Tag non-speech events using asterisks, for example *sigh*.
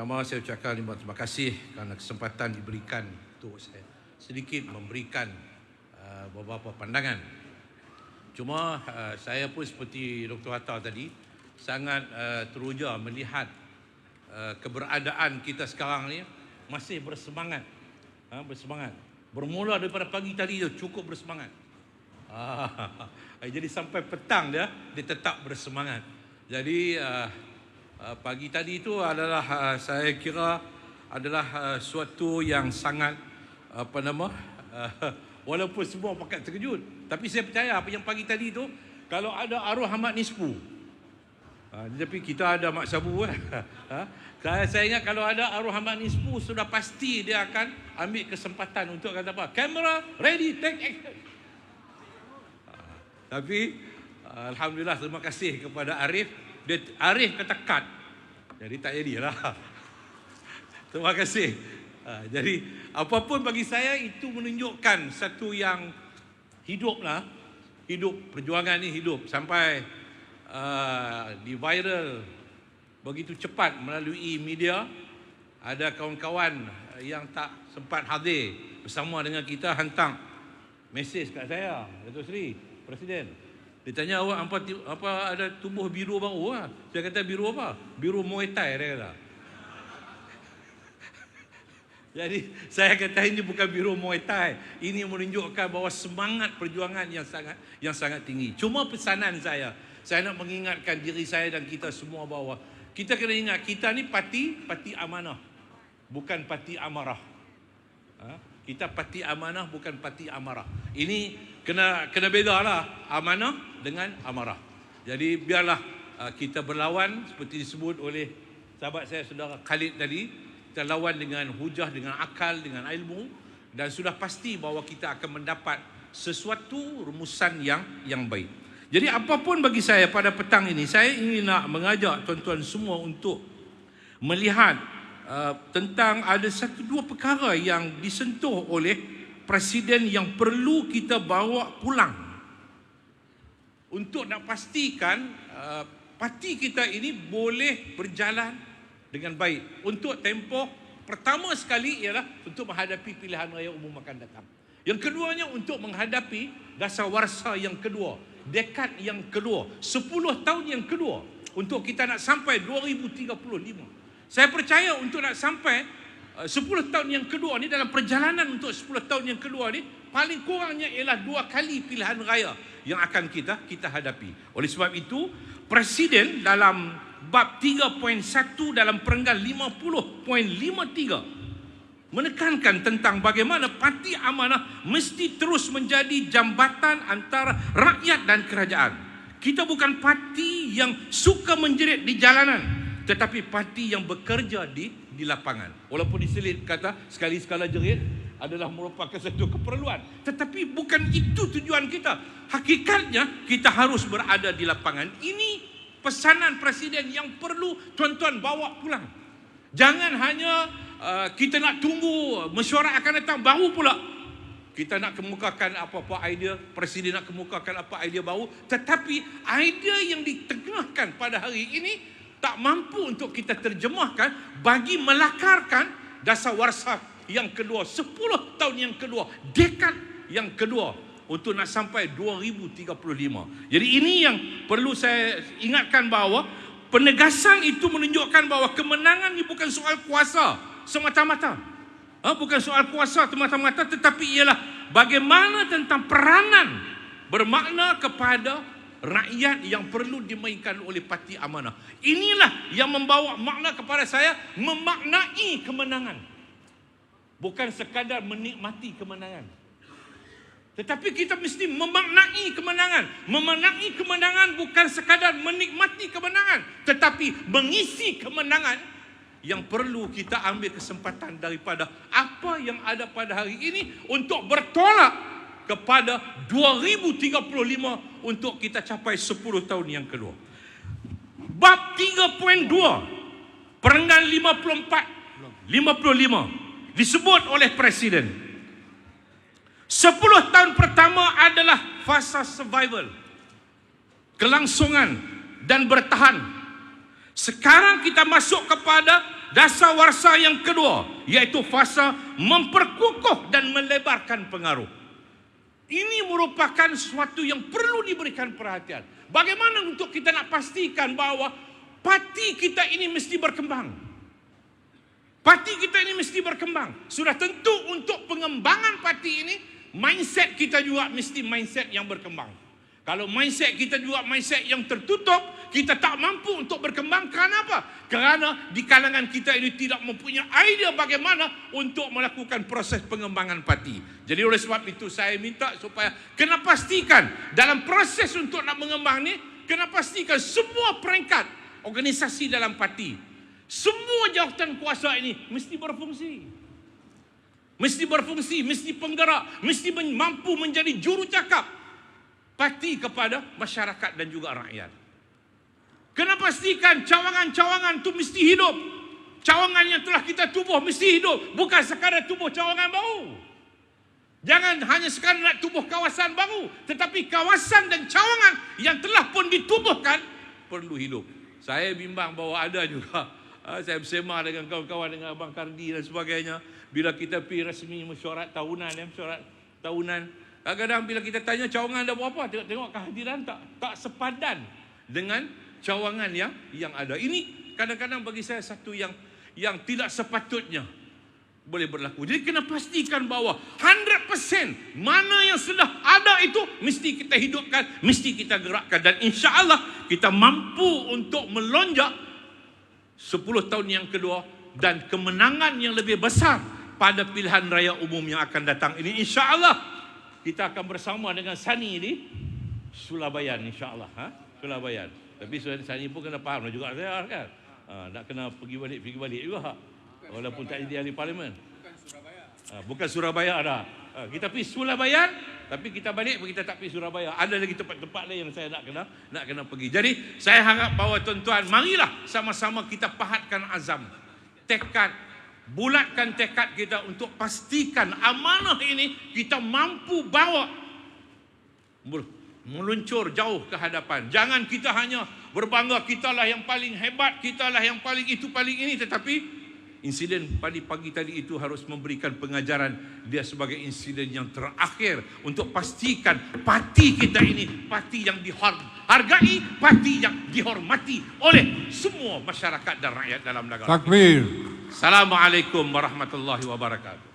Pertama saya ucapkan terima kasih kerana kesempatan diberikan untuk saya sedikit memberikan uh, beberapa pandangan. Cuma uh, saya pun seperti Dr. Hatta tadi sangat uh, teruja melihat uh, keberadaan kita sekarang ni masih bersemangat. Ha, bersemangat. Bermula daripada pagi tadi tu cukup bersemangat. *laughs* Ah, jadi sampai petang dia dia tetap bersemangat. Jadi uh, pagi tadi itu adalah uh, saya kira adalah uh, suatu yang sangat apa nama *laughs* walaupun semua pakat terkejut tapi saya percaya apa yang pagi tadi itu kalau ada arwah Ahmad Nispu tapi kita ada Mak Sabu ha? *laughs* Saya, saya ingat kalau ada arwah Ahmad Nispu sudah pasti dia akan ambil kesempatan untuk kata apa? Kamera ready take action. Tapi alhamdulillah terima kasih kepada Arif. Dia Arif kata cut. Jadi tak jadilah. *laughs* Terima kasih. Ha, jadi apapun bagi saya itu menunjukkan satu yang hiduplah. Hidup perjuangan ni hidup sampai uh, di viral begitu cepat melalui media ada kawan-kawan yang tak sempat hadir bersama dengan kita hantar mesej kat saya Datuk Seri Presiden dia tanya awak apa, apa ada tubuh biru baru lah. Saya kata biru apa? Biru Muay Thai dia kata. *laughs* Jadi saya kata ini bukan biru Muay Thai. Ini menunjukkan bahawa semangat perjuangan yang sangat yang sangat tinggi. Cuma pesanan saya, saya nak mengingatkan diri saya dan kita semua bahawa kita kena ingat kita ni parti parti amanah. Bukan parti amarah. Ha? Kita parti amanah bukan parti amarah. Ini kena kena bedalah amanah dengan amarah. Jadi biarlah uh, kita berlawan seperti disebut oleh sahabat saya saudara Khalid tadi kita lawan dengan hujah, dengan akal, dengan ilmu dan sudah pasti bahawa kita akan mendapat sesuatu rumusan yang yang baik. Jadi apapun bagi saya pada petang ini, saya ingin nak mengajak tuan-tuan semua untuk melihat uh, tentang ada satu dua perkara yang disentuh oleh presiden yang perlu kita bawa pulang untuk nak pastikan uh, parti kita ini boleh berjalan dengan baik untuk tempoh pertama sekali ialah untuk menghadapi pilihan raya umum akan datang. Yang keduanya untuk menghadapi dasar warsa yang kedua, dekad yang kedua, 10 tahun yang kedua untuk kita nak sampai 2035. Saya percaya untuk nak sampai 10 tahun yang kedua ni dalam perjalanan untuk 10 tahun yang kedua ni paling kurangnya ialah dua kali pilihan raya yang akan kita kita hadapi. Oleh sebab itu, presiden dalam bab 3.1 dalam perenggan 50.53 menekankan tentang bagaimana parti amanah mesti terus menjadi jambatan antara rakyat dan kerajaan. Kita bukan parti yang suka menjerit di jalanan tetapi parti yang bekerja di di lapangan. Walaupun diselit kata sekali sekala jerit adalah merupakan satu keperluan. Tetapi bukan itu tujuan kita. Hakikatnya kita harus berada di lapangan. Ini pesanan presiden yang perlu tuan-tuan bawa pulang. Jangan hanya uh, kita nak tunggu mesyuarat akan datang baru pula kita nak kemukakan apa-apa idea, presiden nak kemukakan apa idea baru, tetapi idea yang ditengahkan pada hari ini tak mampu untuk kita terjemahkan bagi melakarkan dasar warsa yang kedua, 10 tahun yang kedua, dekad yang kedua untuk nak sampai 2035. Jadi ini yang perlu saya ingatkan bahawa penegasan itu menunjukkan bahawa kemenangan ini bukan soal kuasa semata-mata. Ha, bukan soal kuasa semata-mata tetapi ialah bagaimana tentang peranan bermakna kepada rakyat yang perlu dimainkan oleh parti amanah. Inilah yang membawa makna kepada saya memaknai kemenangan. Bukan sekadar menikmati kemenangan. Tetapi kita mesti memaknai kemenangan. Memaknai kemenangan bukan sekadar menikmati kemenangan. Tetapi mengisi kemenangan yang perlu kita ambil kesempatan daripada apa yang ada pada hari ini untuk bertolak kepada 2035 untuk kita capai 10 tahun yang kedua. Bab 3.2 Perenggan 54 55 disebut oleh presiden 10 tahun pertama adalah fasa survival kelangsungan dan bertahan sekarang kita masuk kepada dasar warsa yang kedua iaitu fasa memperkukuh dan melebarkan pengaruh. Ini merupakan sesuatu yang perlu diberikan perhatian. Bagaimana untuk kita nak pastikan bahawa parti kita ini mesti berkembang. Parti kita ini mesti berkembang. Sudah tentu untuk pengembangan parti ini mindset kita juga mesti mindset yang berkembang. Kalau mindset kita juga mindset yang tertutup, kita tak mampu untuk berkembang. Kerana apa? Kerana di kalangan kita ini tidak mempunyai idea bagaimana untuk melakukan proses pengembangan parti. Jadi oleh sebab itu saya minta supaya kena pastikan dalam proses untuk nak mengembang ni, kena pastikan semua peringkat organisasi dalam parti, semua jawatan kuasa ini mesti berfungsi. Mesti berfungsi, mesti penggerak, mesti mampu menjadi juru cakap parti kepada masyarakat dan juga rakyat. Kena pastikan cawangan-cawangan itu mesti hidup. Cawangan yang telah kita tubuh mesti hidup. Bukan sekadar tubuh cawangan baru. Jangan hanya sekadar nak tubuh kawasan baru. Tetapi kawasan dan cawangan yang telah pun ditubuhkan perlu hidup. Saya bimbang bahawa ada juga. ah, Saya bersema dengan kawan-kawan dengan Abang Kardi dan sebagainya. Bila kita pergi resmi mesyuarat tahunan, ya, mesyuarat tahunan, Kadang-kadang bila kita tanya cawangan ada berapa, tengok-tengok kehadiran tak tak sepadan dengan cawangan yang yang ada. Ini kadang-kadang bagi saya satu yang yang tidak sepatutnya boleh berlaku. Jadi kena pastikan bahawa 100% mana yang sudah ada itu mesti kita hidupkan, mesti kita gerakkan dan insya-Allah kita mampu untuk melonjak 10 tahun yang kedua dan kemenangan yang lebih besar pada pilihan raya umum yang akan datang ini insya-Allah kita akan bersama dengan Sani di Sulabayan insya-Allah ha Sulabayan tapi Sani pun kena faham lah juga saya kan? Ha, nak kena pergi balik pergi balik juga. Walaupun tak jadi ahli parlimen. Bukan Surabaya. Ha, bukan Surabaya dah. Ha, kita pergi Sulabayan tapi kita balik kita tak pergi Surabaya. Ada lagi tempat-tempat lain yang saya nak kena nak kena pergi. Jadi saya harap bahawa tuan-tuan marilah sama-sama kita pahatkan azam. Tekad bulatkan tekad kita untuk pastikan amanah ini kita mampu bawa meluncur jauh ke hadapan. Jangan kita hanya berbangga kitalah yang paling hebat, kitalah yang paling itu paling ini tetapi insiden pagi pagi tadi itu harus memberikan pengajaran dia sebagai insiden yang terakhir untuk pastikan parti kita ini parti yang dihargai, parti yang dihormati oleh semua masyarakat dan rakyat dalam negara. Takbir. Assalamualaikum warahmatullahi wabarakatuh.